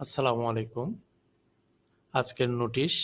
আসসালামু আলাইকুম। আজকের নোটিশ